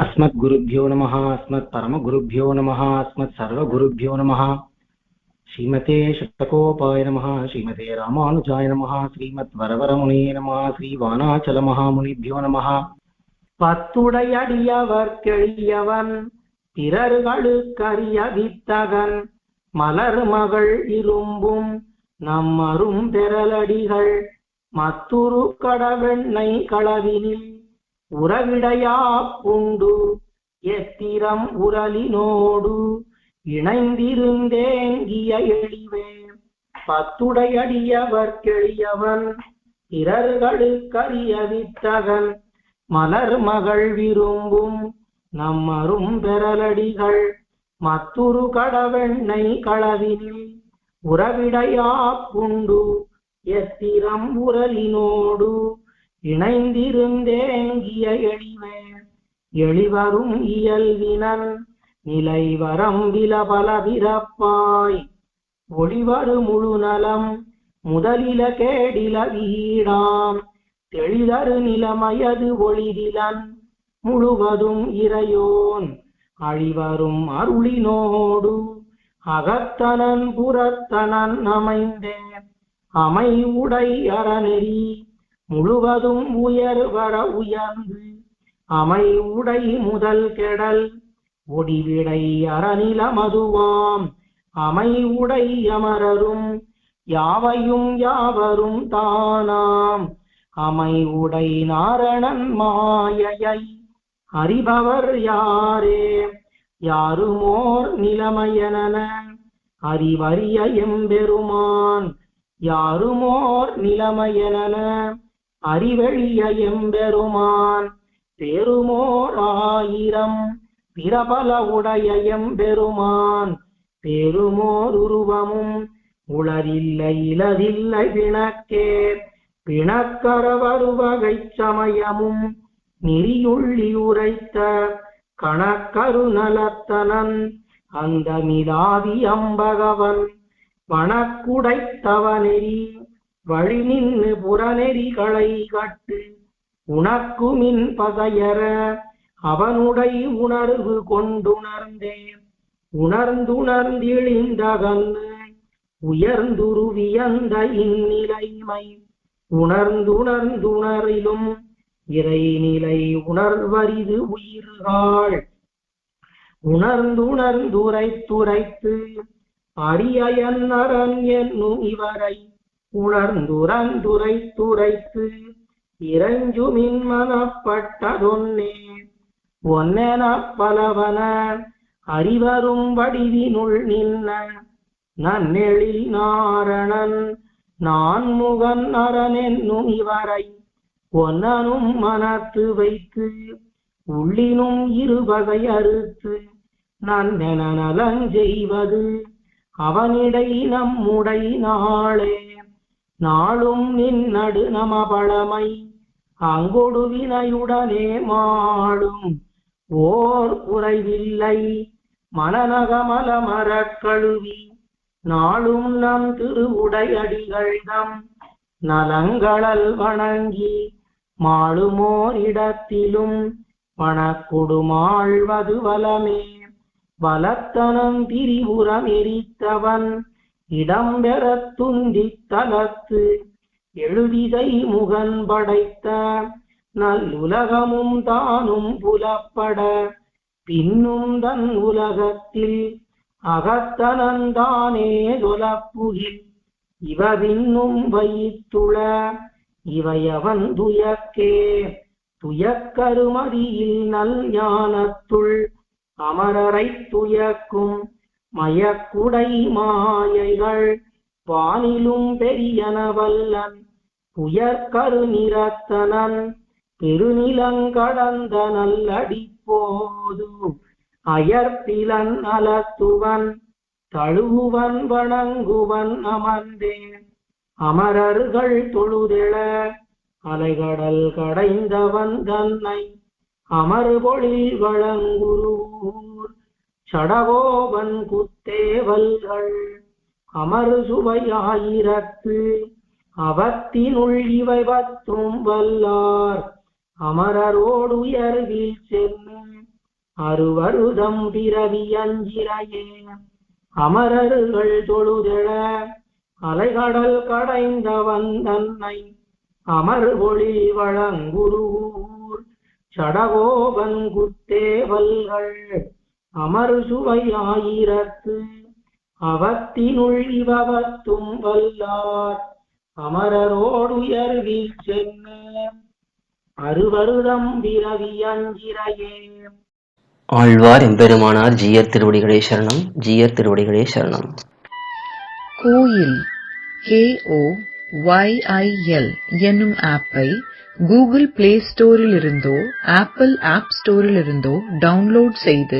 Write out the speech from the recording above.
अस्मद्गुरुभ्यो नमः अस्मत्परमगुरुभ्यो नमः अस्मत्सर्वगुरुभ्यो नमः श्रीमते शतकोपाय नमः श्रीमते रामानुजाय नमः श्रीमद्वरवरमुने नमः श्रीवानाचलमहामुनिभ्यो नमः பத்துடையடியவர் கெளியவன் பிறர்களுக்கரிய வித்தகன் மலர் மகள் இரும்பும் நம்மரும் பெறலடிகள் மத்துரு கடவெண்ணை களவினில் உறவிடையா புண்டு எத்திரம் உரலினோடு இணைந்திருந்தேங்கிய எழிவே. பத்துடையடியவர் கெளியவன் பிறர்களுக்கரிய வித்தகன். மலர் மகள் விரும்பும் நம்மரும் பெறலடிகள் மத்துரு கடவெண்ணை களவினில். உறவிடையா புண்டு எத்திரம் உரலினோடு இணைந்திருந்தேங்கிய எழிவே எழிவரும் இயல்வினன் நிலைவரம் விலபல விரப்பாய் ஒளிவரு முழு நலம் முதலில கேடில வீடாம் தெளிதரு நிலமயது ஒளிதிலன் முழுவதும் இறையோன். அழிவரும் அருளினோடு அகத்தனன் புறத்தனன் அமைந்தே அமை உடை அறநெறி முழுவதும் உயர் வர உயர்ந்து அமை உடை முதல் கெடல். ஒடிவிடை அறநில மதுவாம். அமை உடை அமரரும் யாவையும் யாவரும் தானாம். அமை உடை நாரணன் மாயையை அறிபவர் யாரே? யாருமோர் நிலைமையன அறிவறிய எம்பெருமான். யாருமோர் நிலைமையன அறிவெளிய எம்பெருமான் பெருமோர் ஆயிரம் பிறபல உடைய எம்பெருமான் பெருமோர் உருவமும் உளரில்லை இலதில்லை பிணக்கே. பிணக்கர வருவகை சமயமும் நெறியுள்ளி உரைத்த கணக்கரு நலத்தனன் அந்த மிதாதி அம்பகவன் வனக்குடைத்தவனெறி வழி நின்று புறநெறிகளை கட்டு உனக்குமின் பகையற அவனுடை உணர்வு கொண்டுணர்ந்தே உணர்ந்துணர்ந்திழிந்தகன்னு உயர்ந்துருவியந்த இந்நிலைமை. உணர்ந்துணர்ந்துணரிலும் இறைநிலை உணர்வரிது உயிர்கள். உணர்ந்துணர்ந்துரைத்துரைத்து அரியன் அரண் என்னும் இவரை உணர்ந்துரந்துரைத்துரைத்து இறைஞ்சுமின் மனப்பட்டதொன்னே. ஒன்னென பலவன அறிவரும் வடிவினுள் நின்ன நன்னெழில் நாரணன் நான் முகன் அரணென்னும் இவரை ஒன்னனும் மனத்து வைத்து உள்ளினும் இருவகை அறுத்து நன்னென நலஞ்செய்வது அவனிடை நம்முடை நாளே. நாளும் நின்னடு நம பழமை அங்கொடு வினையுடனே மாளும் ஓர் குறைவில்லை. மனநகமல மரக்கழுவி நாளும் நம் திருவுடையடிகள்தம். நலங்களல் வணங்கி. மாளுமோர் இடத்திலும் வனக்குடுமாழ்வது வலமே. வலத்தனம் திரிபுரம் எரித்தவன் இடம்பெற துந்தித் தலத்து எழுதிதை முகன் படைத்த நல்லுலகமும் தானும் புலப்பட பின்னும் தன் உலகத்தில் அகத்தனந்தானே தொலப்புகில். இவவின்னும் வைத்துள இவையவன் துயக்கே துயக்கருமதியில் நல் ஞானத்துள் அமரரை துயக்கும் மயக்குடை மாயைகள் வானிலும் பெரியனவல்லன் புயற்கரு நிறத்தனன் பெருநிலங்கடந்த நல்லடி போது அயர்த்திலன் அலத்துவன் தழுவுவன் வணங்குவன் அமர்ந்தேன் அமரர்கள் தொழுதெழ அலைகடல் கடைந்தவன் தன்னை அமர்பொழில் வழங்குருவூர் சடவோவன் குத்தேவல்கள் அமரு சுவையாயிரத்து அவத்தினுள் இவை பத்தும் வல்லார் அமரரோடு உயர்வில் செல்லும் அருவருதம் பிறவி அஞ்சிரையே அமரர்கள் தொழுதெழ அலைகடல் கடைந்தவன் தன்னை அமர் ஒளி வழங்குருவூர் சடகோபன் குத்தேவல்கள் அமர் சுவையாயிரத்து அவத்தினுள் இவவத்தும் வல்லார். அமரரோடுயர்வில் சென்னு அருவருதம் அஞ்சிரையே ஆழ்வார் எம்பெருமானார் ஜீயர் திருவடிகளே சரணம் ஜீயர் திருவடிகளே சரணம். கோயில் KO YIL என்னும் ஆப்பை கூகுள் பிளே ஸ்டோரிலிருந்தோ ஆப்பிள் ஆப் ஸ்டோரிலிருந்தோ டவுன்லோட் செய்து